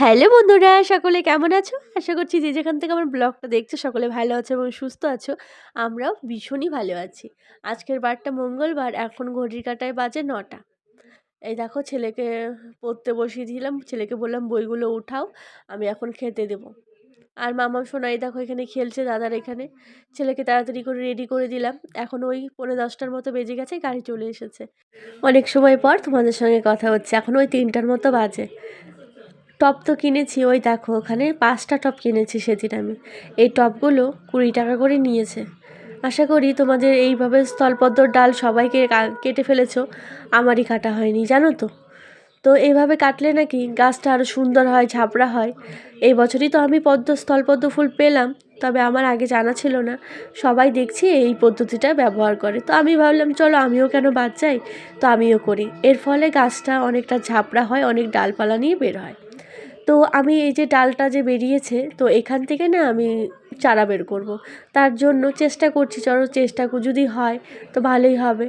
Hello বন্ধুরা, সকলে কেমন আছো? আশা করছি যে যেখান থেকে আমার ব্লগটা দেখছ সকলে ভালো আছো এবং সুস্থ আছো। আমরাও ভীষণই ভালো আছি। আজকের বারটা মঙ্গলবার, এখন ঘড়ির কাটায় বাজে নটা। এই দেখো ছেলেকে পড়তে বসিয়ে দিলাম, ছেলেকে বললাম, বইগুলো উঠাও, আমি এখন খেতে দেবো। আর মামা সোনাই দেখো এখানে খেলছে দাদার এখানে। ছেলেকে তাড়াতাড়ি করে রেডি করে দিলাম। এখন ওই পনেরো দশটার মতো বেজে গেছে, গাড়ি চলে এসেছে। অনেক সময় পর তোমাদের সঙ্গে কথা হচ্ছে, এখন ওই তিনটার মতো বাজে। টপ তো কিনেছি, ওই দেখো, ওখানে পাঁচটা টপ কিনেছি সেদিন আমি। এই টপগুলো কুড়ি টাকা করে নিয়েছে। আশা করি তোমাদের এইভাবে স্থলপদ্মর ডাল সবাইকে কেটে ফেলেছো, আমারই কাটা হয়নি, জানো তো? তো এইভাবে কাটলে নাকি গাছটা আরও সুন্দর হয় ঝাপড়া হয়। এই বছরই তো আমি পদ্ম, স্থলপদ্ম ফুল পেলাম, তবে আমার আগে জানা ছিল না। সবাই দেখছি এই পদ্ধতিটা ব্যবহার করে। তো আমি ভাবলাম, চলো আমিও কেন বাদ যাই? তো আমিও করি। এর ফলে গাছটা অনেকটা ঝাপড়া হয়, অনেক ডালপালা নিয়ে বের হয়। তো আমি এই যে ডালটা যে বেরিয়েছে তো এখান থেকে না আমি চারা বের করব। তার জন্য চেষ্টা করছি চলো চেষ্টা যদি হয় তো ভালোই হবে।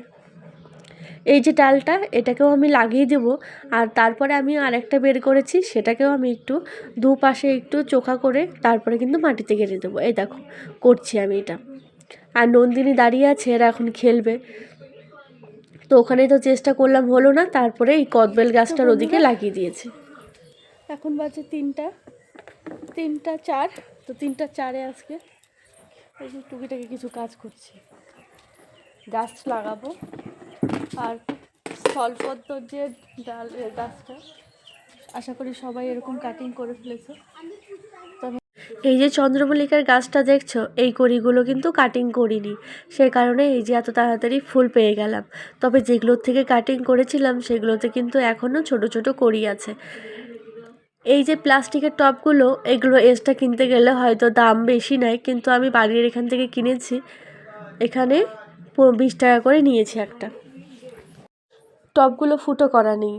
এই যে ডালটা এটাকেও আমি লাগিয়ে দেবো। আর তারপরে আমি আরেকটা বের করেছি সেটাকেও আমি একটু দুপাশে একটু চোখা করে তারপরে কিন্তু মাটিতে গেড়ে দেবো। এই দেখো করছি আমি এটা। আর নন্দিনী দাঁড়িয়ে আছে এরা এখন খেলবে। তো ওখানে তো চেষ্টা করলাম হলো না তারপরে এই কদবেল গাছটার ওদিকে লাগিয়ে দিয়েছি। এখন বাজে তিনটা তিনটা চার, তো তিনটা চারে আজকে এই যে টুকিটাকি কিছু কাজ করছি। গাছ লাগাবো আর স্থলপদ্ম যে ডাল গাছটা, আশা করি সবাই এরকম কাটিং করে ফেলেছে। তবে এই যে চন্দ্রমল্লিকার গাছটা দেখছ, এই কড়িগুলো কিন্তু কাটিং করিনি। সে কারণে এই যে এত তাড়াতাড়ি ফুল পেয়ে গেলাম। তবে যেগুলোর থেকে কাটিং করেছিলাম, সেগুলোতে কিন্তু এখনও ছোট ছোট কড়ি আছে। এই যে প্লাস্টিকের টপগুলো এগুলো এক্সট্রা কিনতে গেলে হয়তো দাম বেশি নেয়, কিন্তু আমি বাড়ির এখান থেকে কিনেছি। এখানে বিশ টাকা করে নিয়েছি একটা। টপগুলো ফুটো করা নেই,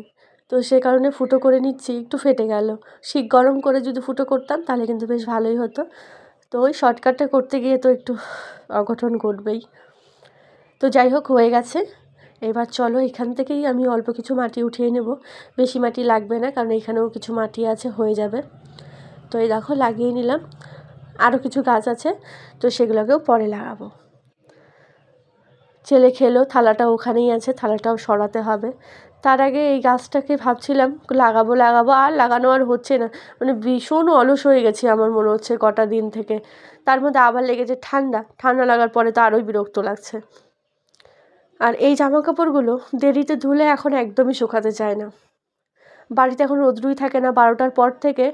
তো সে কারণে ফুটো করে নিচ্ছি, একটু ফেটে গেল। শীত গরম করে যদি ফুটো করতাম, তাহলে কিন্তু বেশ ভালোই হতো। তো ওই শর্টকাটটা করতে গিয়ে তো একটু অঘটন ঘটবেই। তো যাই হোক, হয়ে গেছে। এবার চলো এখান থেকেই আমি অল্প কিছু মাটি উঠিয়ে নেব। বেশি মাটি লাগবে না, কারণ এখানেও কিছু মাটি আছে, হয়ে যাবে। তো এই দেখো, লাগিয়ে নিলাম। আরও কিছু গাছ আছে, তো সেগুলোকেও পরে লাগাবো। ছেলে খেলো, থালাটা ওখানেই আছে, থালাটাও সরাতে হবে। তার আগে এই গাছটাকে ভাবছিলাম, লাগাবো লাগাবো, আর লাগানো আর হচ্ছে না। মানে ভীষণ অলস হয়ে গেছি আমার মনে হচ্ছে কটা দিন থেকে। তার মধ্যে আবার লেগেছে ঠান্ডা ঠান্ডা লাগার পরে তো আরোই বিরক্ত লাগছে। আর এই জামা কাপড়গুলো দেরিতে ধুলে এখন একদমই শুকাতে চায় না। বাড়িতে এখন রোদ্রুই থাকে না, বারোটার পর থেকে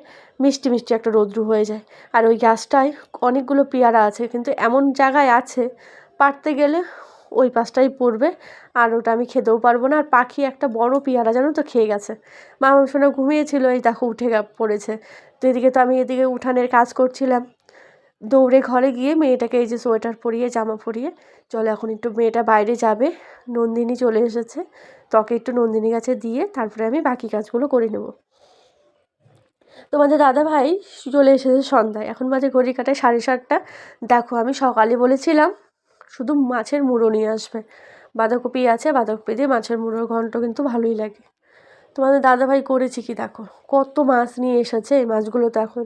মিষ্টি মিষ্টি একটা রোদ্রু হয়ে যায়। আর ওই গাছটায় অনেকগুলো পেয়ারা আছে, কিন্তু এমন জায়গায় আছে পারতে গেলে ওই পাশটাই পড়বে আর ওটা আমি খেতেও পারব না। আর পাখি একটা বড় পেয়ারা, জানো তো, খেয়ে গেছে। মামা শোনা ঘুমিয়েছিল, এই দেখো উঠে পড়েছে। তো এদিকে তো আমি এদিকে উঠানের কাজ করছিলাম। দৌড়ে ঘরে গিয়ে মেয়েটাকে এই যে সোয়েটার পরিয়ে, জামা পরিয়ে, চলো এখন একটু মেয়েটা বাইরে যাবে। নন্দিনী চলে এসেছে। তোকে একটু নন্দিনী গাছে দিয়ে তারপরে আমি বাকি কাজগুলো করে নেব। তোমাদের দাদা ভাই চলে এসেছে সন্ধ্যায়। এখন বাজে ঘড়ি কাটায় সাড়ে সাতটা। দেখো, আমি সকালে বলেছিলাম শুধু মাছের মুড়ো নিয়ে আসবে। বাঁধাকপি আছে, বাঁধাকপি দিয়ে মাছের মুড়োর ঘন্ট কিন্তু ভালোই লাগে। তোমাদের দাদাভাই করেছি কি? দেখো, কত মাছ নিয়ে এসেছে। এই মাছগুলো তো এখন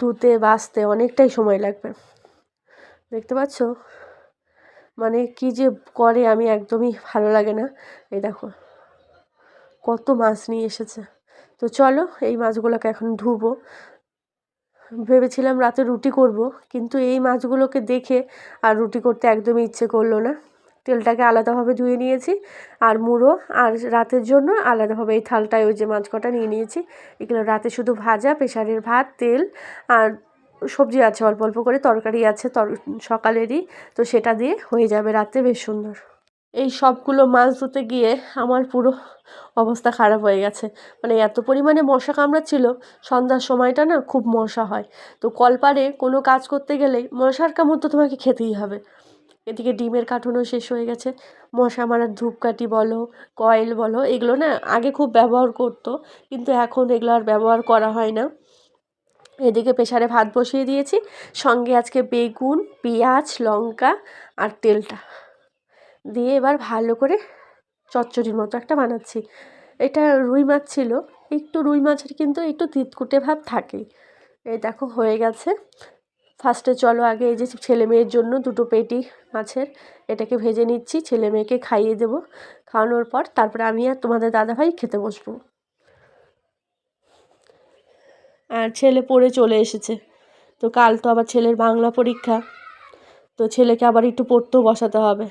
ধুতে বাছতে অনেকটাই সময় লাগবে। দেখতে পাচ্ছ? মানে কি যে করে আমি একদমই ভালো লাগে না। এই দেখো, কত মাছ নিয়ে এসেছে। তো চলো, এই মাছগুলোকে এখন ধুবো। ভেবেছিলাম রাতে রুটি করব, কিন্তু এই মাছগুলোকে দেখে আর রুটি করতে একদমই ইচ্ছে করল না। তেলটাকে আলাদাভাবে ধুয়ে নিয়েছি, আর মুড়ো, আর রাতের জন্য আলাদাভাবে এই থালটায় ওই যে মাছ কটা নিয়ে নিয়েছি। এগুলো রাতে শুধু ভাজা প্রেশারের ভাত, তেল, আর সবজি আছে, অল্প অল্প করে তরকারি আছে, তর, সকালেরই, তো সেটা দিয়ে হয়ে যাবে রাতে, বেশ সুন্দর। এই সবগুলো মাছ ধুতে গিয়ে আমার পুরো অবস্থা খারাপ হয়ে গেছে। মানে এত পরিমাণে মশা কামড়াচ্ছিল, সন্ধ্যার সময়টা না খুব মশা হয়। তো কলপারে কোনো কাজ করতে গেলেই মশার কামড় তো তোমাকে খেতেই হবে। এদিকে ডিমের কার্টুনও শেষ হয়ে গেছে। মশা মারার ধূপকাঠি বলো, কয়েল বলো, এগুলো না আগে খুব ব্যবহার করতো, কিন্তু এখন এগুলো আর ব্যবহার করা হয় না। এদিকে প্রেশারে ভাত বসিয়ে দিয়েছি। সঙ্গে আজকে বেগুন, পেঁয়াজ, লঙ্কা আর তেলটা। দিয়ে এবার ভালো করে চচ্চড়ির মতো একটা বানাচ্ছি। এটা রুই মাছ ছিল, একটু রুই মাছের কিন্তু একটু তিতকুটে ভাব থাকেই। এই দেখো হয়ে গেছে। ফার্স্টে চলো আগে এই যে ছেলে মেয়ের জন্য দুটো পেটি মাছের, এটাকে ভেজে নিচ্ছি, ছেলে মেয়েকে খাইয়ে দেবো। খাওয়ানোর পর তারপরে আমি আর তোমাদের দাদাভাই খেতে বসবো। আর ছেলে পড়ে চলে এসেছে। তো কাল তো আবার ছেলের বাংলা পরীক্ষা। তো ছেলেকে আবার একটু পড়তেও বসাতে হবে।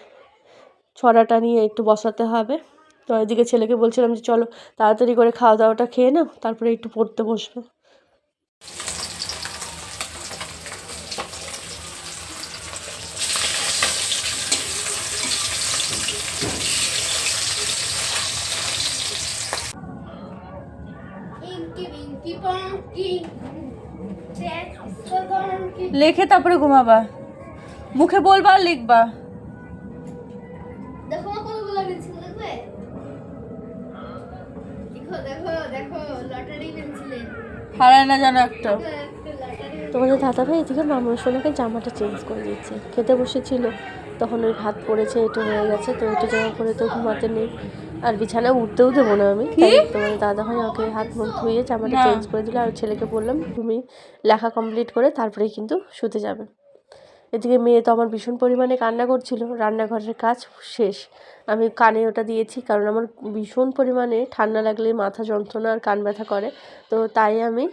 ছড়াটা নিয়ে একটু বসাতে হবে। তো এদিকে ছেলেকে বলছিলাম যে, চলো তাড়াতাড়ি করে খাওয়া দাওয়াটা খেয়ে নাও, তারপরে একটু পড়তে বসবে। লেখে তারপরে ঘুমাবা। মুখে বলবা আর লিখবা। দেখো আমার কতগুলো পেন্সিল দেখবে দেখো দেখো দেখো লটারি পেন্সিলে। হারায় না জানো একটা। তোমাদের দাদাভাই এদিকে মামুর সোনাকে জামাটা চেঞ্জ করে দিচ্ছে খেতে বসেছিল। তখন ওই ভাত পড়েছে একটু হয়ে গেছে তো একটু জামা পরে তো ঘুমাতে নেই। আর বিছানা উঠতেও দেবো না আমি। তাই দাদা দাদাভাই ওকে হাত মুখ ধুয়ে জামাটা চেঞ্জ করে দিল আর ছেলেকে বললাম তুমি লেখা কমপ্লিট করে তারপরেই কিন্তু শুতে যাবে। এদিকে মেয়ে তো আমার ভীষণ পরিমাণে কান্না করছিল রান্নাঘরের কাজ শেষ। আমি কানে ওটা দিয়েছি কারণ আমার ভীষণ পরিমাণে ঠান্ডা লাগলে মাথা যন্ত্রণা আর কান ব্যথা করে তো তাই আমি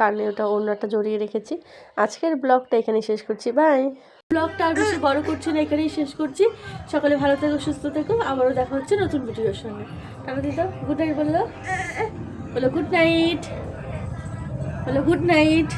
কানে ওটা অন্য একটা জড়িয়ে রেখেছি। আজকের ব্লগটা এখানে শেষ করছি। বাই! ব্লগটা আর বেশি বড় করছি না, এখানেই শেষ করছি। সকালে ভালো থেকো, সুস্থ থেকো। আবারও দেখা হচ্ছে নতুন ভিডিওর সঙ্গে। টাকা দিত গুড নাইট বলল। বলো গুড নাইট বলো গুড নাইট